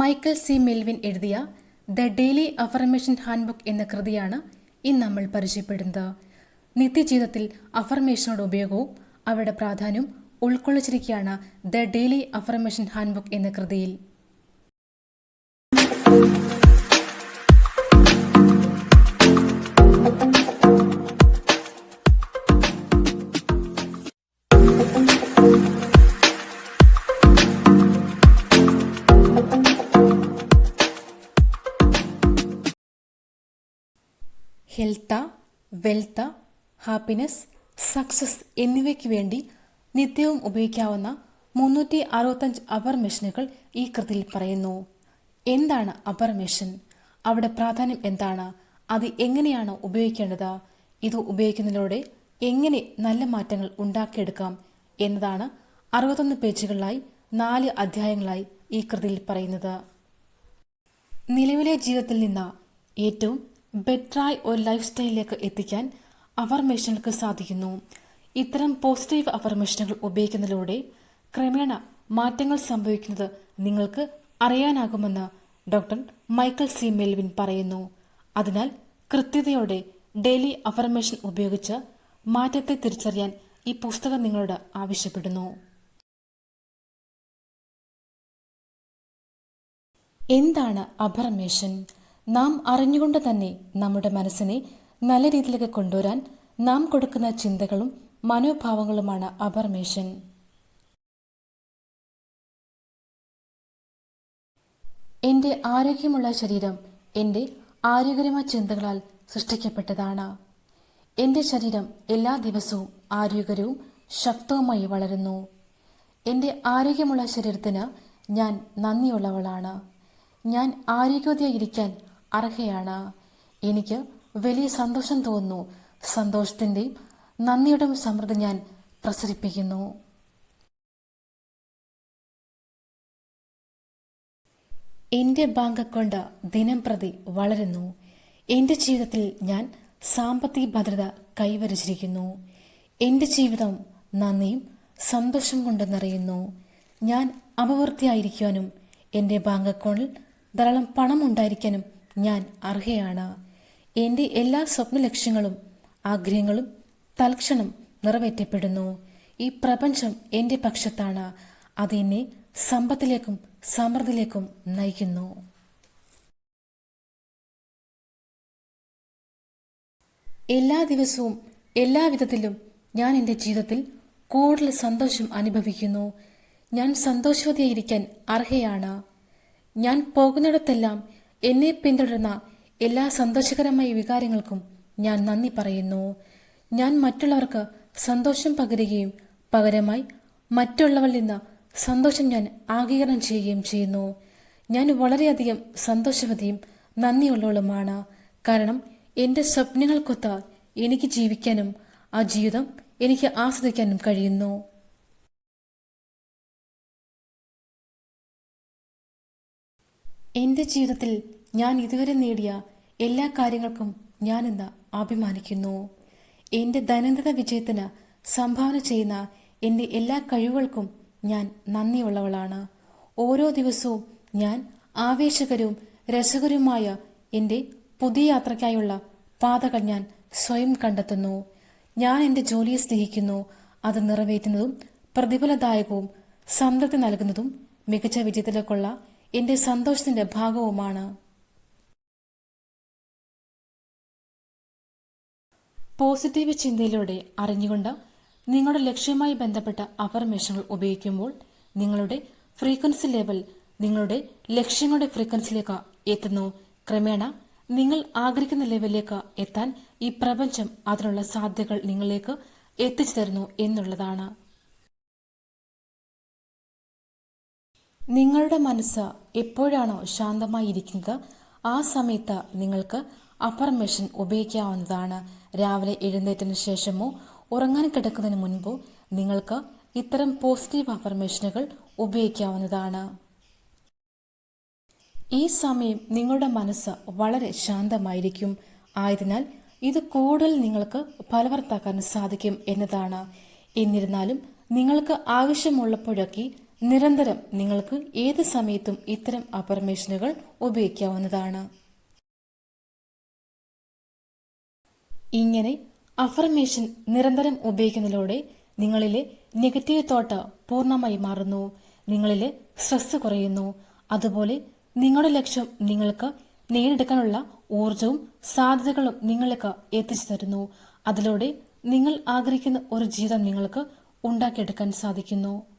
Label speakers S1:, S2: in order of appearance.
S1: Michael C. Melvin എഴുതിയ the daily affirmation handbook എന്ന കൃതിയാണ് ഇന്ന് നമ്മൾ പരിചയപ്പെടുന്നത്. നിത്യജീവിതത്തിൽ അഫർമേഷനുടെ ഉപയോഗവും അവയുടെ പ്രാധാന്യവും ഉൾക്കൊള്ളിച്ചിരിക്കുകയാണ് ദ ഡെയിലി അഫർമേഷൻ ഹാൻഡ്ബുക്ക് എന്ന കൃതിയിൽ. ഹെൽത്ത വെൽത്ത ഹാപ്പിനെസ് സക്സസ് എന്നിവയ്ക്ക് വേണ്ടി നിത്യവും ഉപയോഗിക്കാവുന്ന മുന്നൂറ്റി അറുപത്തഞ്ച് അപർ ഈ കൃതിയിൽ പറയുന്നു. എന്താണ് അപർ അവിടെ പ്രാധാന്യം എന്താണ്? അത് എങ്ങനെയാണ് ഉപയോഗിക്കേണ്ടത്? ഇത് ഉപയോഗിക്കുന്നതിലൂടെ എങ്ങനെ നല്ല മാറ്റങ്ങൾ ഉണ്ടാക്കിയെടുക്കാം എന്നതാണ് അറുപത്തൊന്ന് പേജുകളിലായി നാല് അധ്യായങ്ങളായി ഈ കൃതിയിൽ പറയുന്നത്. നിലവിലെ ജീവിതത്തിൽ നിന്ന് ഏറ്റവും ബെറ്ററായി ഒരു ലൈഫ് സ്റ്റൈലിലേക്ക് എത്തിക്കാൻ അഫർമേഷനുകൾക്ക് സാധിക്കുന്നു. ഇത്തരം പോസിറ്റീവ് അഫർമേഷനുകൾ ഉപയോഗിക്കുന്നതിലൂടെ ക്രമേണ മാറ്റങ്ങൾ സംഭവിക്കുന്നത് നിങ്ങൾക്ക് അറിയാനാകുമെന്ന് ഡോക്ടർ മൈക്കൽ സി. മെൽവിൻ പറയുന്നു. അതിനാൽ കൃത്യതയോടെ ഡെയിലി അഫർമേഷൻ ഉപയോഗിച്ച് മാറ്റത്തെ തിരിച്ചറിയാൻ ഈ പുസ്തകം നിങ്ങളോട് ആവശ്യപ്പെടുന്നു. എന്താണ് അഫർമേഷൻ നാം അറിഞ്ഞുകൊണ്ട് തന്നെ നമ്മുടെ മനസ്സിനെ നല്ല രീതിയിലേക്ക് കൊണ്ടുവരാൻ നാം കൊടുക്കുന്ന ചിന്തകളും മനോഭാവങ്ങളുമാണ് അപർമേഷൻ. എന്റെ ആരോഗ്യമുള്ള ശരീരം എന്റെ ആരോഗ്യകരമായ ചിന്തകളാൽ സൃഷ്ടിക്കപ്പെട്ടതാണ്. എന്റെ ശരീരം എല്ലാ ദിവസവും ആരോഗ്യകരവും ശക്തവുമായി വളരുന്നു. എന്റെ ആരോഗ്യമുള്ള ശരീരത്തിന് ഞാൻ നന്ദിയുള്ളവളാണ്. ഞാൻ ആരോഗ്യവതിയായിരിക്കാൻ അർഹയാണ്. എനിക്ക് വലിയ സന്തോഷം തോന്നുന്നു. സന്തോഷത്തിന്റെയും നന്ദിയുടെയും സമൃദ്ധി ഞാൻ പ്രസരിപ്പിക്കുന്നു. എന്റെ ബാങ്ക് അക്കൗണ്ട് ദിനം പ്രതി വളരുന്നു. എന്റെ ജീവിതത്തിൽ ഞാൻ സാമ്പത്തിക ഭദ്രത കൈവരിച്ചിരിക്കുന്നു. എന്റെ ജീവിതം നന്ദിയും സന്തോഷം കൊണ്ട് നിറയുന്നു. ഞാൻ അപവൃത്തിയായിരിക്കാനും എന്റെ ബാങ്ക് അക്കൗണ്ടിൽ ധാരാളം പണം ഉണ്ടായിരിക്കാനും ഞാൻ അർഹയാണ്. എന്റെ എല്ലാ സ്വപ്ന ലക്ഷ്യങ്ങളും ആഗ്രഹങ്ങളും തൽക്ഷണം നിറവേറ്റപ്പെടുന്നു. ഈ പ്രപഞ്ചം എന്റെ പക്ഷത്താണ്. അതെന്നെ സമ്പത്തിലേക്കും സമൃദ്ധിയിലേക്കും നയിക്കുന്നു. എല്ലാ ദിവസവും എല്ലാ വിധത്തിലും ഞാൻ എന്റെ ജീവിതത്തിൽ കൂടുതൽ സന്തോഷം അനുഭവിക്കുന്നു. ഞാൻ സന്തോഷവതിയായിരിക്കാൻ അർഹയാണ്. ഞാൻ പോകുന്നിടത്തെല്ലാം എന്നെ പിന്തുടരുന്ന എല്ലാ സന്തോഷകരമായ വികാരങ്ങൾക്കും ഞാൻ നന്ദി പറയുന്നു. ഞാൻ മറ്റുള്ളവർക്ക് സന്തോഷം പകരുകയും പകരമായി മറ്റുള്ളവരിൽ നിന്ന് സന്തോഷം ഞാൻ ആഗീകരണം ചെയ്യുകയും ചെയ്യുന്നു. ഞാൻ വളരെയധികം സന്തോഷവതിയും നന്ദിയുള്ളവളുമാണ്. കാരണം എന്റെ സ്വപ്നങ്ങൾക്കൊത്ത എനിക്ക് ജീവിക്കാനും ആ ജീവിതം എനിക്ക് ആസ്വദിക്കാനും കഴിയുന്നു. എന്റെ ജീവിതത്തിൽ ഞാൻ ഇതുവരെ നേടിയ എല്ലാ കാര്യങ്ങൾക്കും ഞാനിന്ന് അഭിമാനിക്കുന്നു. എന്റെ ദൈനംദിന വിജയത്തിന് സംഭാവന ചെയ്യുന്ന എന്റെ എല്ലാ കഴിവുകൾക്കും ഞാൻ നന്ദിയുള്ളവളാണ്. ഓരോ ദിവസവും ഞാൻ ആവേശകരവും രസകരവുമായ എന്റെ പുതിയ യാത്രയ്ക്കായുള്ള പാതകൾ ഞാൻ സ്വയം കണ്ടെത്തുന്നു. ഞാൻ എന്റെ ജോലിയെ സ്നേഹിക്കുന്നു. അത് നിറവേറ്റുന്നതും പ്രതിഫലദായകവും സംതൃപ്തി നൽകുന്നതും മികച്ച വിജയത്തിലേക്കുള്ള എന്റെ സന്തോഷത്തിന്റെ ഭാഗവുമാണ്. പോസിറ്റീവ് ചിന്തയിലൂടെ അറിഞ്ഞുകൊണ്ട് നിങ്ങളുടെ ലക്ഷ്യവുമായി ബന്ധപ്പെട്ട അഫർമേഷനുകൾ ഉപയോഗിക്കുമ്പോൾ നിങ്ങളുടെ ഫ്രീക്വൻസി ലെവൽ നിങ്ങളുടെ ലക്ഷ്യങ്ങളുടെ ഫ്രീക്വൻസിയിലേക്ക് എത്തുന്നു. ക്രമേണ നിങ്ങൾ ആഗ്രഹിക്കുന്ന ലെവലിലേക്ക് എത്താൻ ഈ പ്രപഞ്ചം അതിനുള്ള സാധ്യതകൾ നിങ്ങളിലേക്ക് എത്തിച്ചു തരുന്നു എന്നുള്ളതാണ്. നിങ്ങളുടെ മനസ്സ് എപ്പോഴാണോ ശാന്തമായി ഇരിക്കുന്നത് ആ സമയത്ത് നിങ്ങൾക്ക് അഫർമേഷൻ ഉപയോഗിക്കാവുന്നതാണ്. രാവിലെ എഴുന്നേറ്റതിന് ശേഷമോ ഉറങ്ങാൻ കിടക്കുന്നതിന് മുൻപോ നിങ്ങൾക്ക് ഇത്തരം പോസിറ്റീവ് അഫർമേഷനുകൾ ഉപയോഗിക്കാവുന്നതാണ്. ഈ സമയം നിങ്ങളുടെ മനസ്സ് വളരെ ശാന്തമായിരിക്കും. ആയതിനാൽ ഇത് കൂടുതൽ നിങ്ങൾക്ക് ഫലവർത്താക്കാൻ സാധിക്കും എന്നതാണ്. എന്നിരുന്നാലും നിങ്ങൾക്ക് ആവശ്യമുള്ളപ്പോഴൊക്കെ നിരന്തരം നിങ്ങൾക്ക് ഏത് സമയത്തും ഇത്തരം അഫർമേഷനുകൾ ഉപയോഗിക്കാവുന്നതാണ്. ഇങ്ങനെ അഫർമേഷൻ നിരന്തരം ഉപയോഗിക്കുന്നതിലൂടെ നിങ്ങളിലെ നെഗറ്റീവ് തോട്ട് പൂർണമായി മാറുന്നു നിങ്ങളിലെ സ്ട്രെസ് കുറയുന്നു അതുപോലെ നിങ്ങളുടെ ലക്ഷ്യം നിങ്ങൾക്ക് നേടിയെടുക്കാനുള്ള ഊർജവും സാധ്യതകളും നിങ്ങൾക്ക് എത്തിച്ചു തരുന്നു. അതിലൂടെ നിങ്ങൾ ആഗ്രഹിക്കുന്ന ഒരു ജീവിതം നിങ്ങൾക്ക് ഉണ്ടാക്കിയെടുക്കാൻ സാധിക്കുന്നു.